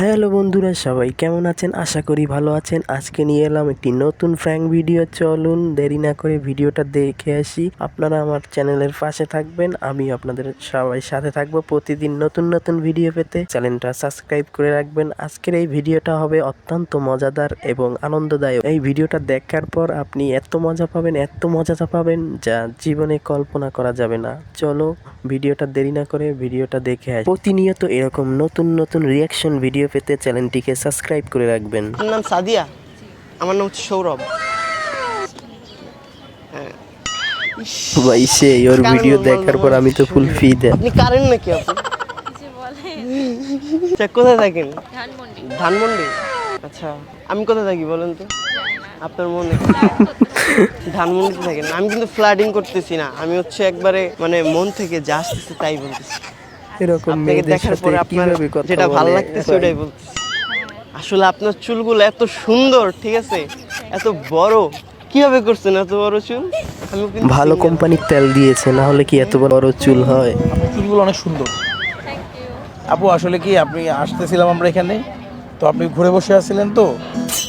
Hello বন্ধুরা, সবাই কেমন আছেন? আশা করি ভালো আছেন। আজকে নিয়ে এলাম একটি নতুন ফ্র্যাঙ্ক ভিডিও চলুন দেরি না করে ভিডিওটা দেখে আসি। আপনারা আমার চ্যানেলের পাশে থাকবেন। আমি আপনাদের সবাই সাথে থাকব প্রতিদিন নতুন নতুন ভিডিও পেতে। চ্যানেলটা সাবস্ক্রাইব করে রাখবেন। আজকের এই ভিডিওটা হবে অত্যন্ত মজাদার এবং আনন্দদায়ক। এই ভিডিওটা দেখার পর আপনি এত মজা পাবেন, এত মজা পাবেন যা জীবনে কল্পনা করা যাবে না। চলো ভিডিওটা দেরি না করে ভিডিওটা দেখে আসি। প্রতিনিয়ত এরকম নতুন নতুন রিয়াকশন ভিডিও পেতে চ্যানেলটিকে সাবস্ক্রাইব করে রাখবেন। আপনার নাম সাদিয়া? আমার নাম হচ্ছে সৌরভ। ভাই সে ওর ভিডিও দেখার পর আমি তো ফুল ফি দেয় আপনি কারেন নাকি আপনি? কিছু বলে আচ্ছা কোথায় থাকেন? ধানমন্ডি। ধানমন্ডি? আচ্ছা আমি কোথায় থাকি বলেন তো? আপনার মনে? ধানমন্ডিতে থাকেন। আমি কিন্তু ফ্লাডিং করতেছি না। আমি হচ্ছে একবারে মানে মন থেকে যা আসতেছে তাই বলতেছি। এরকম মেয়েদের সাথে আপনার কীভাবে কথা যেটা ভালো? লাগতেছে ওটাই বলতেছি। আসলে আপনার চুলগুলো এত সুন্দর ঠিক আছে? এত বড়। কীভাবে করছেন এত বড় চুল? ভালো কোম্পানির তেল দিয়েছে না হলে কি এত বড় চুল হয়? চুলগুলো অনেক সুন্দর। আপু আসলে কি আপনি আসতেছিলাম আমরা এখানে তো আপনি ঘুরে বসে আছিলেন তো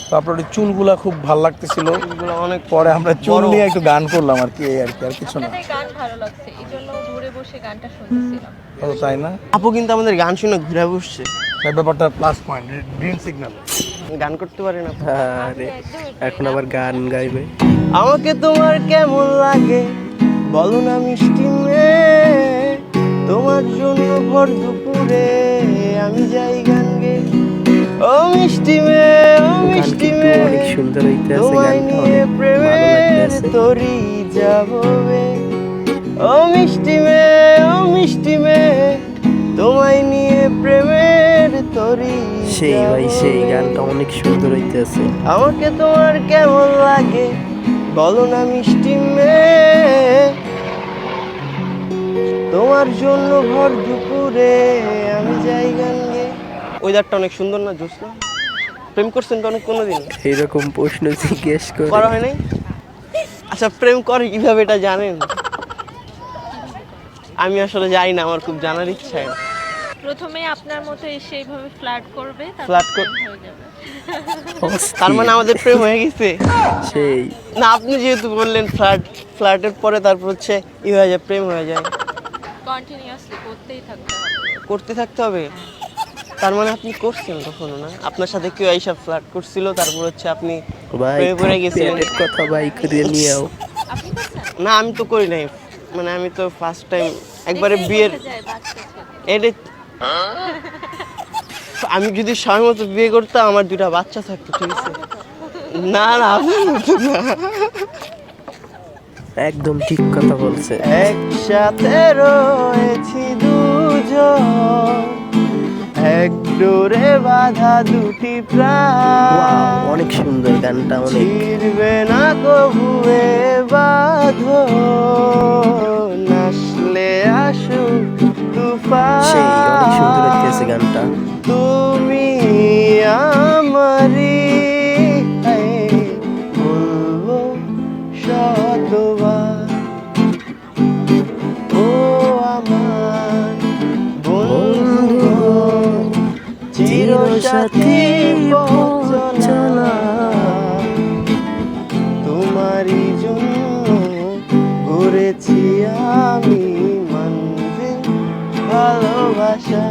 তো আপনার ওই চুলগুলা খুব ভালো লাগতেছিল। চুলগুলো অনেক পরে আমরা চুল নিয়ে একটু গান করলাম আর কি এই আর কি আর কিছু না। গান ভালো লাগছে বসে গানটা শুনতেছিলাম। ও তাই না? আপু কিন্তু আমাদের গান শুনে ঘুরে বসছে। এই ব্যাপারটা প্লাস পয়েন্ট গ্রিন সিগন্যাল গান করতে পারেন আপু? আরে এখন আবার গান গাইবে। আমাকে তোমার কেমন লাগে? বলো না মিষ্টি মেয়ে তোমার জন্য ভর দুপুরে আমি যাই গান গে। ও মিষ্টি মেয়ে ও মিষ্টি মেয়ে সুন্দর হইতে আছে তোমায় নিয়ে প্রেমের তরি যাববে ও মিষ্টি মেয়ে ও মিষ্টি মেয়ে তোমায় নিয়ে প্রেমের তরি সেই ভাই সেই গানটা অনেক সুন্দর হইতেছে। আমাকে তোমার কেমন লাগে? বলো না মিষ্টি মেয়ে তোমার জন্য ভর দুপুরে আমি যাই গান গে ওয়েদারটা অনেক সুন্দর না জোসনা প্রেম করছেন তো অনেক কোনোদিন? এইরকম প্রশ্ন জিজ্ঞেস করা হয় নাই? আচ্ছা প্রেম করে কীভাবে এটা জানেন? আমি আসলে যাই না আমার খুব জানার ইচ্ছা প্রথমে আপনার মতো এসে এইভাবে ফ্ল্যাট করবে তারপর Flirt কর- প্রেম হয়ে যাবে। তার মানে আমাদের প্রেম হয়ে গেছে। সেই। না আপনি যেহেতু বললেন ফ্ল্যাট ফ্ল্যাটের পরে তারপর হচ্ছে ই হয়ে যায় প্রেম হয়ে যায়। কন্টিনিউয়াসলি করতেই থাকতে হবে। করতে থাকতে হবে? তার মানে আপনি করছেন কখনো না? আপনার সাথে কেউ এইসব ফ্ল্যাট করছিল তারপর হচ্ছে আপনি প্রেমে পড়ে গেছিলেন। কথা ভাই করে নিয়েও। না আমি তো করি নাই। মানে আমি তো ফার্স্ট টাইম একবারে বিয়ের। এটা আমি যদি সময় মতো বিয়ে করতাম আমার দুটা বাচ্চা থাকতো ঠিক আছে না না আপনার মতো না। একদম ঠিক কথা বলছে একসাথে রয়েছি দুজন এক ডোরে বাধা দুটি প্রাণ। অনেক সুন্দর গানটা অনেক। ছিড়বে না কবুয়ে বাঁধো নাসলে আসুক সেই অনেক সুন্দর তুফান। গানটা। তুমি পথ চলা তোমারই জন্য গড়েছি আমি ভালোবাসা।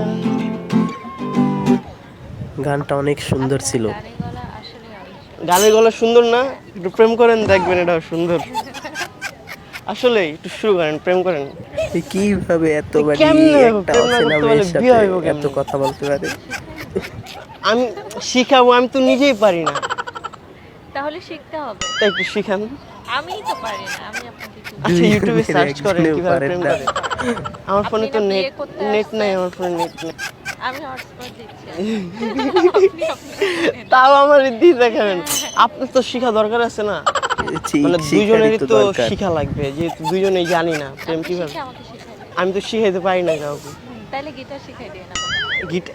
গানটা অনেক সুন্দর ছিল। গানে গলা আসলে অনেক সুন্দর। গানের গলা সুন্দর না? একটু প্রেম করেন দেখবেন এটা সুন্দর। আসলে একটু শুরু করেন প্রেম করেন। কীভাবে এত বাড়ি একটা অচেনা মেয়ের সাথে এত কথা বলতে পারে? আমি শিখাবো আমি তো নিজেই পারি না। তাহলে শিখতে হবে। তাই একটু শিখান? আমিই তো পারি না আমি আপনাকে আচ্ছা ইউটিউবে সার্চ করেন কীভাবে প্রেম করে। আমার ফোনে তো নেট নেট নাই আমার ফোনে নেট নেই। আমি হটস্পট দিচ্ছি। তাও আমার দিয়ে দেখাবেন আপনার তো শিখা দরকার আছে না? মানে দুজনেরই তো শিখা লাগবে যেহেতু দুজনেই জানি না প্রেম কীভাবে। আমি তো শিখাইতে পারি না কাউকে। তাহলে গিটার শিখাই দিন আমাকে গিট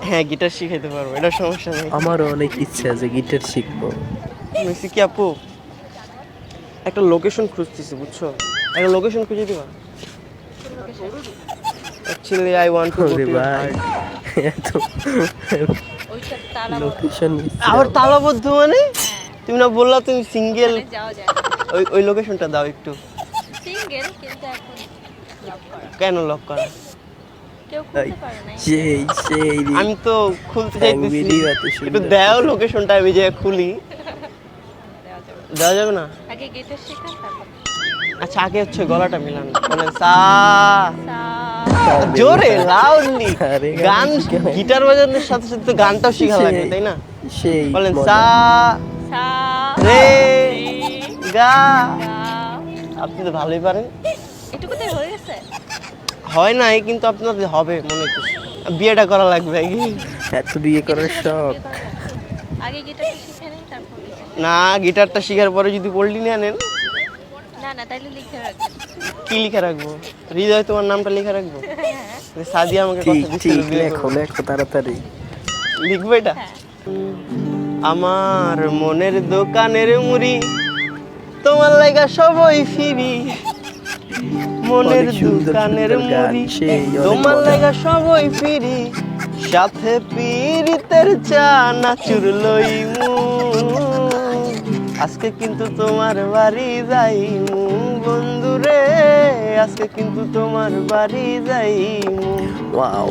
হ্যাঁ গিটার শিখাইতে পারব এটা সমস্যা নেই। আমারও অনেক ইচ্ছা আছে গিটার শিখব। মিসি কি আপু? একটা লোকেশন খুঁজতেছি বুঝছ? একটা লোকেশন খুঁজে দিবা? Actually I want to go to ভাই এত লোকেশন আবার তালাবদ্ধ মানে? তুমি না বললা তুমি সিঙ্গেল ওই ওই লোকেশনটা দাও একটু। সিঙ্গেল কিন্তু এখন কেন লক করা? সেই সেই আমি তো খুলতে চাইতেছি। একটু। দাও লোকেশনটা আমি যে খুলি। দেওয়া যাবে না। আগে গিটার শেখা আচ্ছা আগে হচ্ছে গলাটা মিলান। বলেন সা। সা। জোরে লাউডলি গান। গিটার বাজানোর সাথে সাথে তো গানটাও শেখা লাগে তাই না? সেই বলেন সা সা রে গা। গা। আপনি তো ভালোই পারেন। এটুকুতে হয়ে গেছে? হয় নাই কিন্তু আপনাদের হবে মনে করছি বিয়েটা করা লাগবে। আগে এত বিয়ে করার শখ। আগে গিটারটা শিখে নেই তারপর না গিটারটা শিখার পরে যদি পোল্ট্রি নিয়ে নেন। না না তাইলে লিখে রাখবেন কি লিখে রাখব? হৃদয় তোমার নামটা লিখে রাখব? যে সাদিয়া আমাকে কথা দিচ্ছিল লেখো লেখো তাড়াতাড়ি। লিখব এটা? হ্যাঁ। আমার মনের দোকানের মুড়ি তোমার লাগা সবই ফিরি। মনের দোকানের মুড়ি। তোমার। লাগা সবই ফিরি সাথে পীরিতের চা নাচুর লইমু। আজকে কিন্তু তোমার বাড়ি যাইমু বন্ধুরে। আজকে কিন্তু তোমার বাড়ি যাই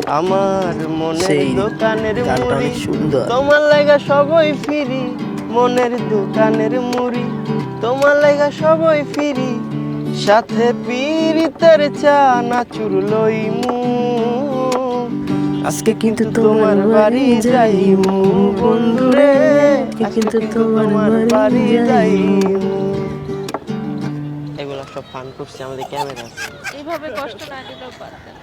আমার মনের দোকানের মুড়ি। সুন্দর। তোমার লাগা সবই ফিরি মনের দোকানের মুড়ি। তোমার লাগা সবই ফিরি সাথে পীরিতের চা নাচুর লইমু। আজকে কিন্তু তোমার বাড়ি যাইমু বন্ধুরে। আজকে কিন্তু তোমার বাড়ি যাইমু। এগুলো সব ফান করছি আমাদের ক্যামেরা এইভাবে কষ্ট না দিলেও পারতেন।